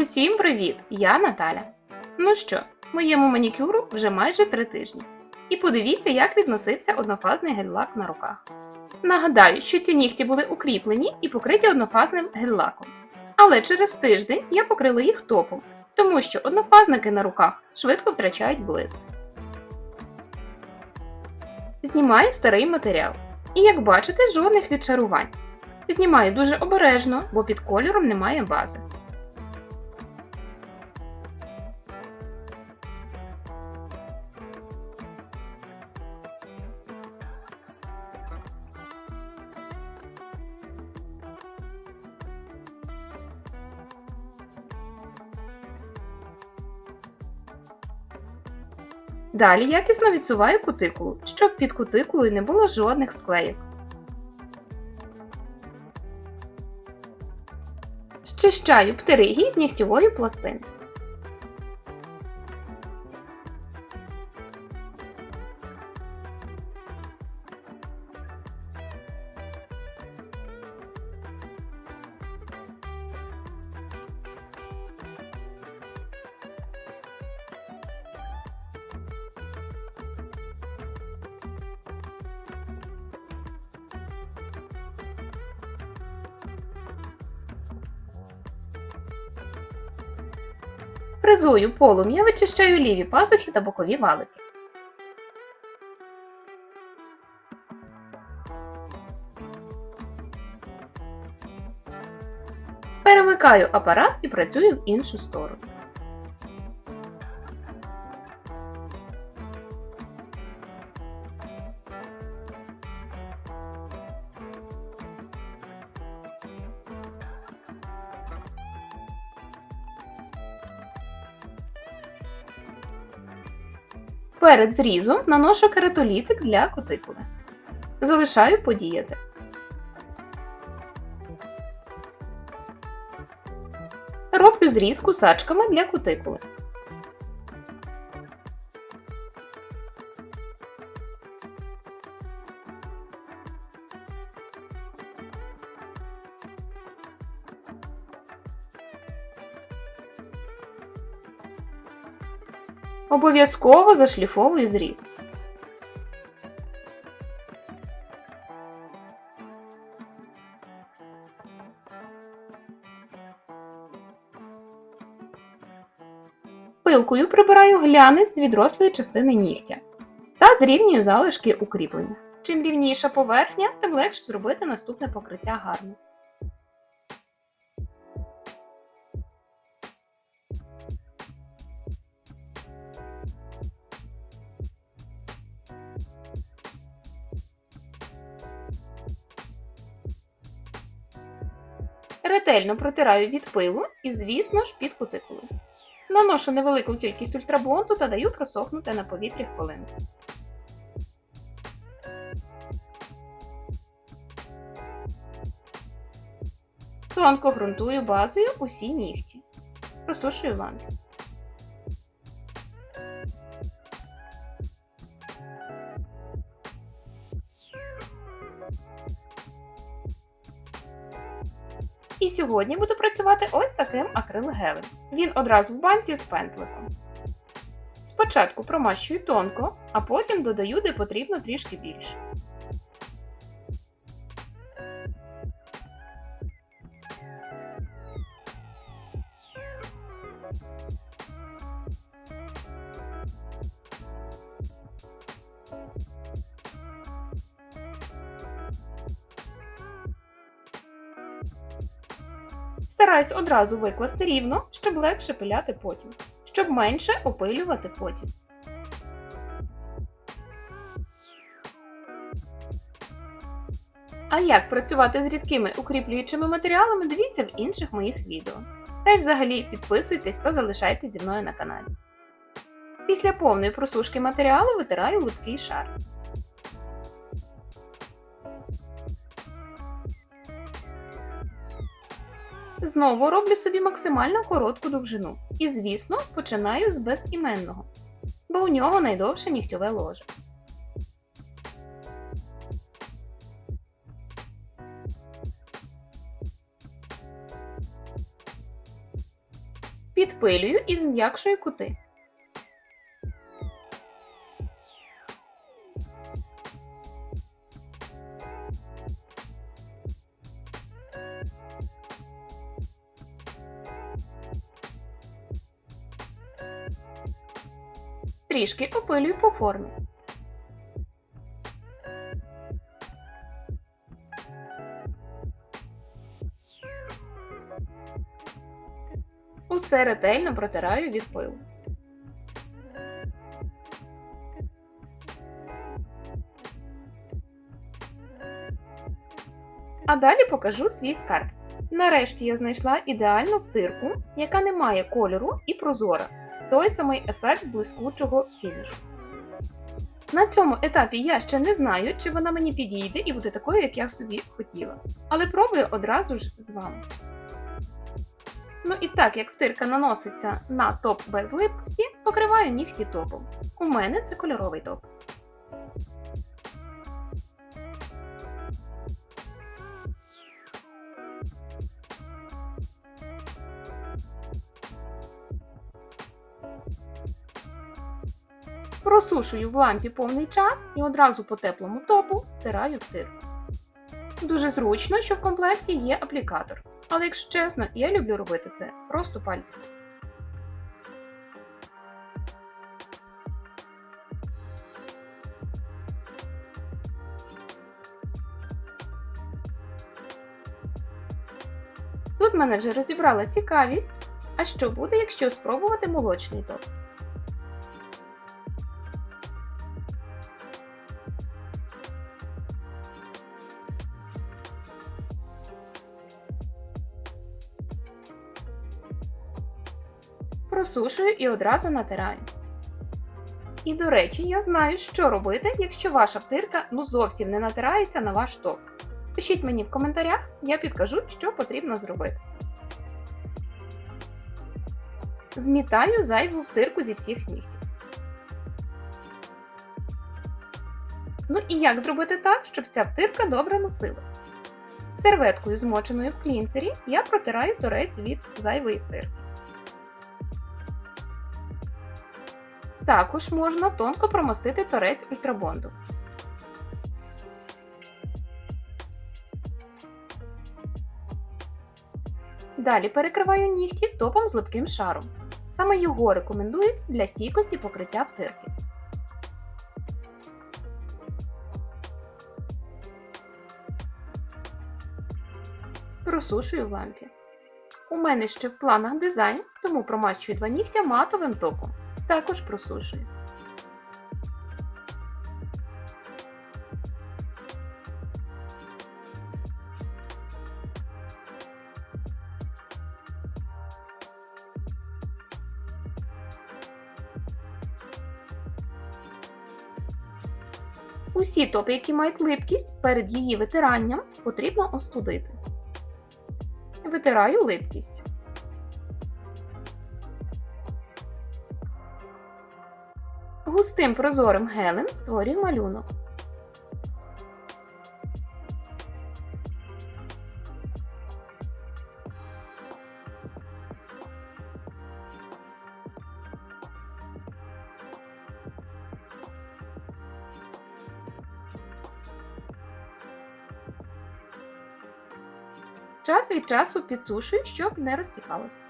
Усім привіт! Я Наталя. Ну що, моєму манікюру вже майже три тижні. І подивіться, як відносився однофазний гель-лак на руках. Нагадаю, що ці нігті були укріплені і покриті однофазним гель-лаком. Але через тиждень я покрила їх топом, тому що однофазники на руках швидко втрачають блиск. Знімаю старий матеріал. І як бачите, жодних відшарувань. Знімаю дуже обережно, бо під кольором немає бази. Далі якісно відсуваю кутикулу, щоб під кутикулою не було жодних склеїв. Щищаю птеригі з нігтєвою пластини. Фрезую полум'я, вичищаю ліві пазухи та бокові валики. Перемикаю апарат і працюю в іншу сторону. Перед зрізом наношу кератолітик для кутикули. Залишаю подіяти. Роблю зріз кусачками для кутикули. Обов'язково зашліфовую зріз. Пилкою прибираю глянець з відрослої частини нігтя та зрівнюю залишки укріплення. Чим рівніша поверхня, тим легше зробити наступне покриття гарно. Ретельно протираю від пилу і, звісно ж, під кутикулу. Наношу невелику кількість ультрабонту та даю просохнути на повітрі хвилин. Тонко ґрунтую базою усі нігті. Просушую лампі. І сьогодні буду працювати ось таким акрилгелем. Він одразу в банці з пензликом. Спочатку промащую тонко, а потім додаю, де потрібно трішки більше. Стараюсь одразу викласти рівно, щоб легше пиляти потім, щоб менше опилювати потім. А як працювати з рідкими укріплюючими матеріалами, дивіться в інших моїх відео. Та й взагалі підписуйтесь та залишайтесь зі мною на каналі. Після повної просушки матеріалу витираю липкий шар. Знову роблю собі максимально коротку довжину. І, звісно, починаю з безіменного, бо у нього найдовше нігтьове ложе. Підпилюю і зм'якшую кути. Трішки опилюю по формі. Усе ретельно протираю від пилу. А далі покажу свій скарб. Нарешті я знайшла ідеальну втирку, яка не має кольору і прозора, той самий ефект блискучого фінішу. На цьому етапі я ще не знаю, чи вона мені підійде і буде такою, як я собі хотіла. Але пробую одразу ж з вами. Ну і так як втирка наноситься на топ без липкості, покриваю нігті топом. У мене це кольоровий топ. Просушую в лампі повний час і одразу по теплому топу втираю втирку. Дуже зручно, що в комплекті є аплікатор. Але якщо чесно, я люблю робити це просто пальцем. Тут мене вже розібрала цікавість. А що буде, якщо спробувати молочний топ? Просушую і одразу натираю. І, до речі, я знаю, що робити, якщо ваша втирка ну зовсім не натирається на ваш топ. Пишіть мені в коментарях, я підкажу, що потрібно зробити. Змітаю зайву втирку зі всіх нігтів. Ну і як зробити так, щоб ця втирка добре носилась? Серветкою, змоченою в клінцері, я протираю торець від зайвої втирки. Також можна тонко промостити торець ультрабонду. Далі перекриваю нігті топом з липким шаром. Саме його рекомендують для стійкості покриття втирки. Просушую в лампі. У мене ще в планах дизайн, тому промащую два нігтя матовим током. Також просушую. Усі топи, які мають липкість, перед її витиранням потрібно остудити. Витираю липкість. Густим прозорим гелем створюю малюнок. Час від часу підсушую, щоб не розтікалося.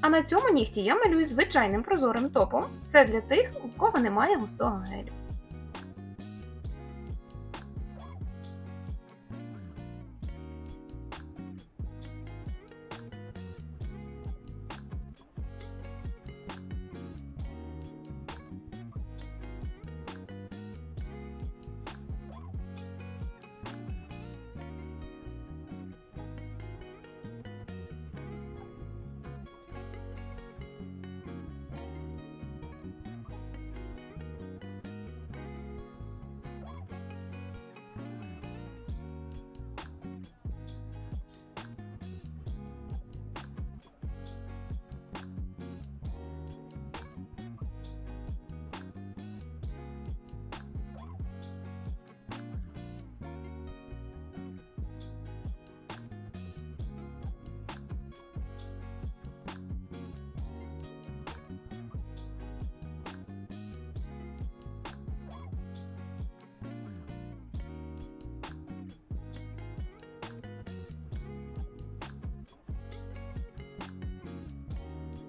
А на цьому нігті я малюю звичайним прозорим топом. Це для тих, в кого немає густого гелю.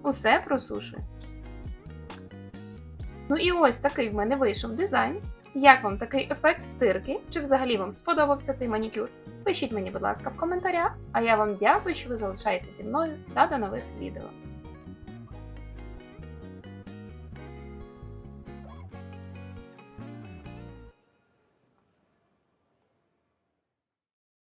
Усе просушую. Ну і ось такий в мене вийшов дизайн. Як вам такий ефект втирки? Чи взагалі вам сподобався цей манікюр? Пишіть мені, будь ласка, в коментарях, а я вам дякую, що ви залишаєте зі мною та до нових відео.